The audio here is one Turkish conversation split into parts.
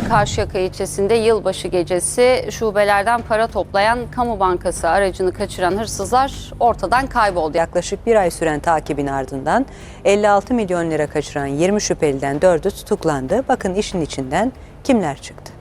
Karşıyaka ilçesinde yılbaşı gecesi şubelerden para toplayan kamu bankası aracını kaçıran hırsızlar ortadan kayboldu. Yaklaşık bir ay süren takibin ardından 56 milyon lira kaçıran 20 şüpheliden 4'ü tutuklandı. Bakın işin içinden kimler çıktı?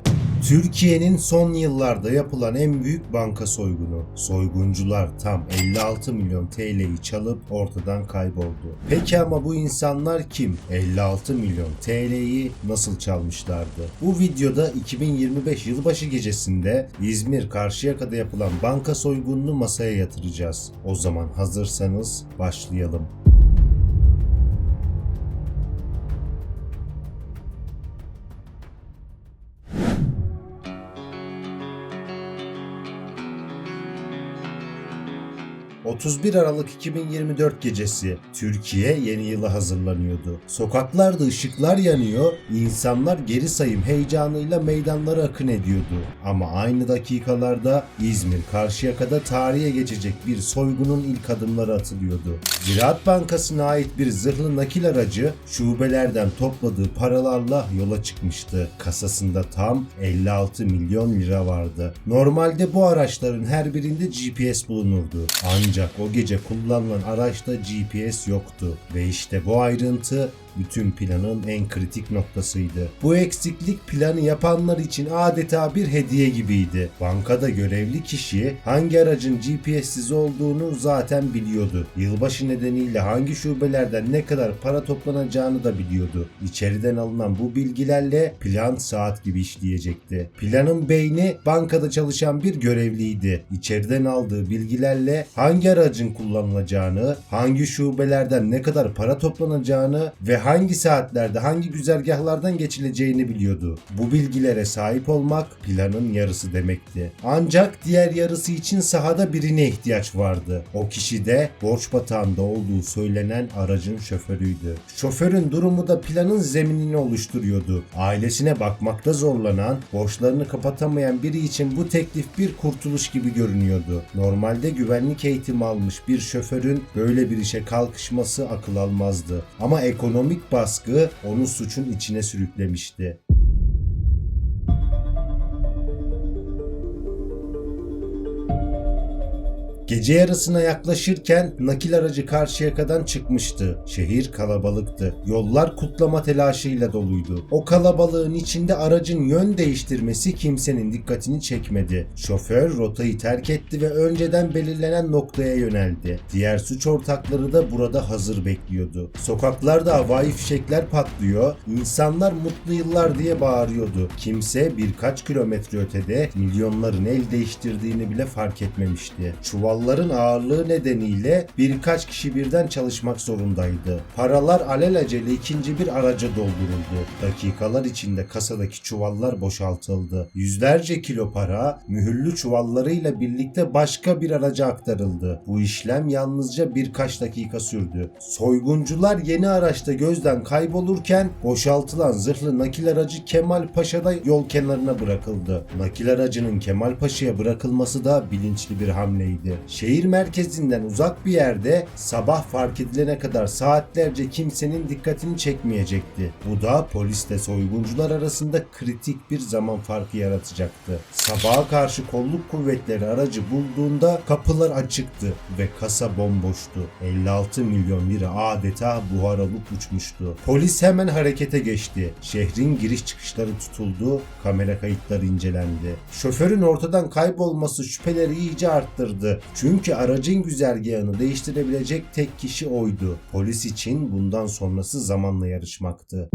Türkiye'nin son yıllarda yapılan en büyük banka soygunu. Soyguncular tam 56 milyon TL'yi çalıp ortadan kayboldu. Peki ama bu insanlar kim? 56 milyon TL'yi nasıl çalmışlardı? Bu videoda 2025 yılbaşı gecesinde İzmir Karşıyaka'da yapılan banka soygununu masaya yatıracağız. O zaman hazırsanız başlayalım. ...31 Aralık 2024 gecesi Türkiye yeni yıla hazırlanıyordu. Sokaklarda ışıklar yanıyor, insanlar geri sayım heyecanıyla meydanlara akın ediyordu. Ama aynı dakikalarda İzmir Karşıyaka'da tarihe geçecek bir soygunun ilk adımları atılıyordu. Ziraat Bankası'na ait bir zırhlı nakil aracı şubelerden topladığı paralarla yola çıkmıştı. Kasasında tam 56 milyon lira vardı. Normalde bu araçların her birinde GPS bulunurdu. Ancak o gece kullanılan araçta GPS yoktu. Ve işte bu ayrıntı bütün planın en kritik noktasıydı. Bu eksiklik planı yapanlar için adeta bir hediye gibiydi. Bankada görevli kişi hangi aracın GPS'siz olduğunu zaten biliyordu. Yılbaşı nedeniyle hangi şubelerden ne kadar para toplanacağını da biliyordu. İçeriden alınan bu bilgilerle plan saat gibi işleyecekti. Planın beyni bankada çalışan bir görevliydi. İçeriden aldığı bilgilerle hangi aracın kullanılacağını, hangi şubelerden ne kadar para toplanacağını ve hangi saatlerde hangi güzergahlardan geçileceğini biliyordu. Bu bilgilere sahip olmak planın yarısı demekti. Ancak diğer yarısı için sahada birine ihtiyaç vardı. O kişi de borç batağında olduğu söylenen aracın şoförüydü. Şoförün durumu da planın zeminini oluşturuyordu. Ailesine bakmakta zorlanan, borçlarını kapatamayan biri için bu teklif bir kurtuluş gibi görünüyordu. Normalde güvenlik eğitimi almış bir şoförün böyle bir işe kalkışması akıl almazdı. Ama ekonomik baskı onu suçun içine sürüklemişti. Gece yarısına yaklaşırken nakil aracı Karşıyaka'dan çıkmıştı. Şehir kalabalıktı. Yollar kutlama telaşıyla doluydu. O kalabalığın içinde aracın yön değiştirmesi kimsenin dikkatini çekmedi. Şoför rotayı terk etti ve önceden belirlenen noktaya yöneldi. Diğer suç ortakları da burada hazır bekliyordu. Sokaklarda havai fişekler patlıyor, insanlar mutlu yıllar diye bağırıyordu. Kimse birkaç kilometre ötede milyonların el değiştirdiğini bile fark etmemişti. Çuvalların ağırlığı nedeniyle birkaç kişi birden çalışmak zorundaydı. Paralar alelacele ikinci bir araca dolduruldu. Dakikalar içinde kasadaki çuvallar boşaltıldı. Yüzlerce kilo para mühürlü çuvallarıyla birlikte başka bir araca aktarıldı. Bu işlem yalnızca birkaç dakika sürdü. Soyguncular yeni araçta gözden kaybolurken boşaltılan zırhlı nakil aracı Kemal Paşa'da yol kenarına bırakıldı. Nakil aracının Kemal Paşa'ya bırakılması da bilinçli bir hamleydi. Şehir merkezinden uzak bir yerde sabah fark edilene kadar saatlerce kimsenin dikkatini çekmeyecekti. Bu da polisle soyguncular arasında kritik bir zaman farkı yaratacaktı. Sabaha karşı kolluk kuvvetleri aracı bulduğunda kapılar açıktı ve kasa bomboştu. 56 milyon lira adeta buhar olup uçmuştu. Polis hemen harekete geçti. Şehrin giriş çıkışları tutuldu, kamera kayıtları incelendi. Şoförün ortadan kaybolması şüpheleri iyice arttırdı. Çünkü aracın güzergahını değiştirebilecek tek kişi oydu. Polis için bundan sonrası zamanla yarışmaktı.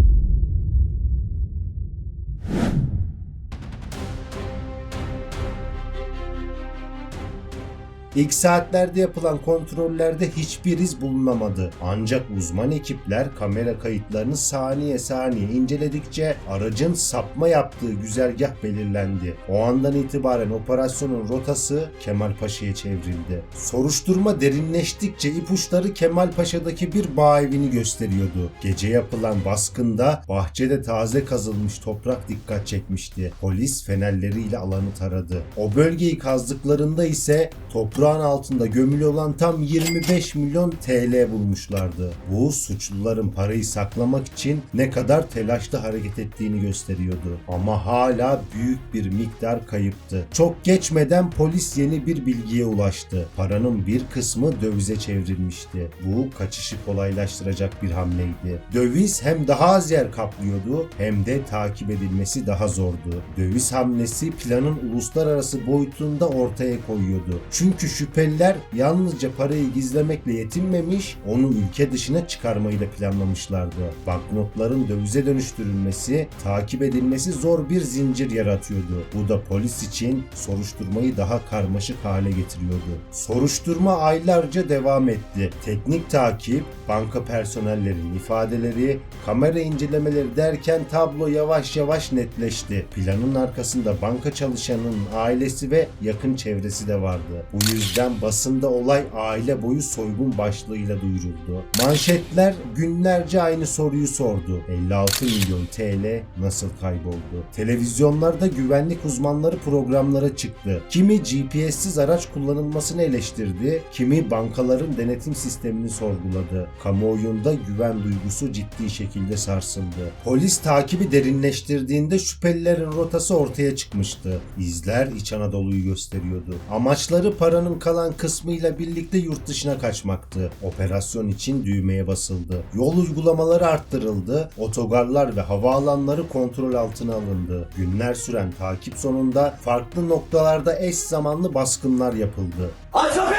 İlk saatlerde yapılan kontrollerde hiçbir iz bulunamadı. Ancak uzman ekipler kamera kayıtlarını saniye saniye inceledikçe aracın sapma yaptığı güzergah belirlendi. O andan itibaren operasyonun rotası Kemalpaşa'ya çevrildi. Soruşturma derinleştikçe ipuçları Kemalpaşa'daki bir bağ evini gösteriyordu. Gece yapılan baskında bahçede taze kazılmış toprak dikkat çekmişti. Polis fenerleriyle alanı taradı. O bölgeyi kazdıklarında ise toprağa toprağın altında gömülü olan tam 25 milyon TL bulmuşlardı. Bu suçluların parayı saklamak için ne kadar telaşlı hareket ettiğini gösteriyordu. Ama hala büyük bir miktar kayıptı. Çok geçmeden polis yeni bir bilgiye ulaştı. Paranın bir kısmı dövize çevrilmişti. Bu kaçışı kolaylaştıracak bir hamleydi. Döviz hem daha az yer kaplıyordu hem de takip edilmesi daha zordu. Döviz hamlesi planın uluslararası boyutunda ortaya koyuyordu. Çünkü şüpheliler yalnızca parayı gizlemekle yetinmemiş, onu ülke dışına çıkarmayı da planlamışlardı. Banknotların dövize dönüştürülmesi, takip edilmesi zor bir zincir yaratıyordu. Bu da polis için soruşturmayı daha karmaşık hale getiriyordu. Soruşturma aylarca devam etti. Teknik takip, banka personellerinin ifadeleri, kamera incelemeleri derken tablo yavaş yavaş netleşti. Planın arkasında banka çalışanının ailesi ve yakın çevresi de vardı. Bu yüzden basında olay aile boyu soygun başlığıyla duyuruldu. Manşetler günlerce aynı soruyu sordu. 56 milyon TL nasıl kayboldu? Televizyonlarda güvenlik uzmanları programlara çıktı. Kimi GPS'siz araç kullanılmasını eleştirdi, kimi bankaların denetim sistemini sorguladı. Kamuoyunda güven duygusu ciddi şekilde sarsıldı. Polis takibi derinleştirdiğinde şüphelilerin rotası ortaya çıkmıştı. İzler İç Anadolu'yu gösteriyordu. Amaçları paranın kalan kısmıyla birlikte yurt dışına kaçmaktı. Operasyon için düğmeye basıldı. Yol uygulamaları arttırıldı. Otogarlar ve havaalanları kontrol altına alındı. Günler süren takip sonunda farklı noktalarda eş zamanlı baskınlar yapıldı. Aç kapıyı!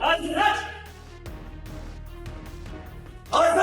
Aç! Aç! Aç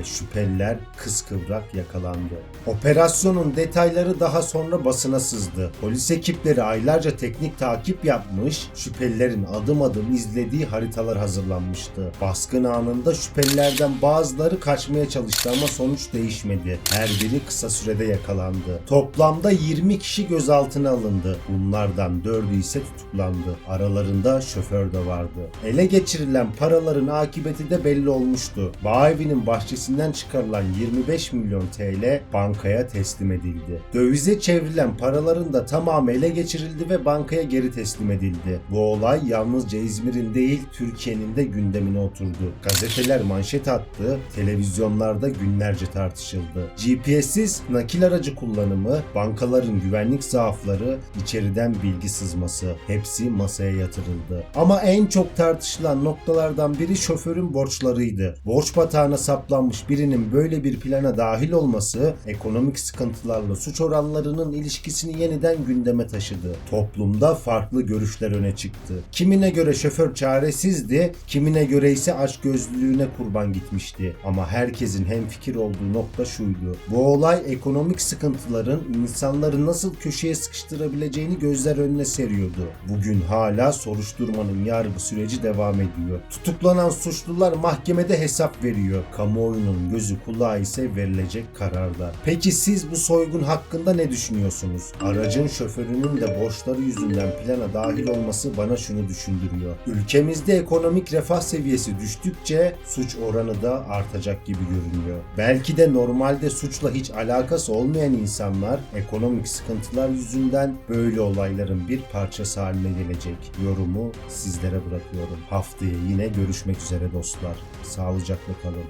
ve şüpheliler kıskıvrak yakalandı. Operasyonun detayları daha sonra basına sızdı. Polis ekipleri aylarca teknik takip yapmış, şüphelilerin adım adım izlediği haritalar hazırlanmıştı. Baskın anında şüphelilerden bazıları kaçmaya çalıştı ama sonuç değişmedi. Her biri kısa sürede yakalandı. Toplamda 20 kişi gözaltına alındı. Bunlardan 4'ü ise tutuklandı. Aralarında şoför de vardı. Ele geçirilen paraların akıbeti de belli olmuştu. Bağevinin bahçesinden çıkarılan 25 milyon TL bankaya teslim edildi. Dövize çevrilen paraların da tamamı ele geçirildi ve bankaya geri teslim edildi. Bu olay yalnızca İzmir'in değil Türkiye'nin de gündemine oturdu. Gazeteler manşet attı, televizyonlarda günlerce tartışıldı. GPS'siz nakil aracı kullanımı, bankaların güvenlik zaafları, içeriden bilgi sızması hepsi masaya yatırıldı. Ama en çok tartışılan noktalardan biri şoförün borçlarıydı. Borç batağına saplanmış birinin böyle bir plana dahil olması ekonomik sıkıntılarla suç oranlarının ilişkisini yeniden gündeme taşıdı. Toplumda farklı görüşler öne çıktı. Kimine göre şoför çaresizdi, kimine göre ise açgözlülüğüne kurban gitmişti. Ama herkesin hemfikir olduğu nokta şuydu. Bu olay ekonomik sıkıntıların insanları nasıl köşeye sıkıştırabileceğini gözler önüne seriyordu. Bugün hala soruşturmanın yargı süreci devam ediyor. Tutuklanan suçlular mahkemede hesap veriyor. Kamuoyunun gözü kulağı ise verilecek kararda. Peki siz bu soygun hakkında ne düşünüyorsunuz? Aracın şoförünün de borçları yüzünden plana dahil olması bana şunu düşündürüyor. Ülkemizde ekonomik refah seviyesi düştükçe suç oranı da artacak gibi görünüyor. Belki de normalde suçla hiç alakası olmayan insanlar ekonomik sıkıntılar yüzünden böyle olayların bir parçası haline gelecek. Yorumu sizlere bırakıyorum. Haftaya yine görüşmek üzere dostlar. Sağlıcakla kalın.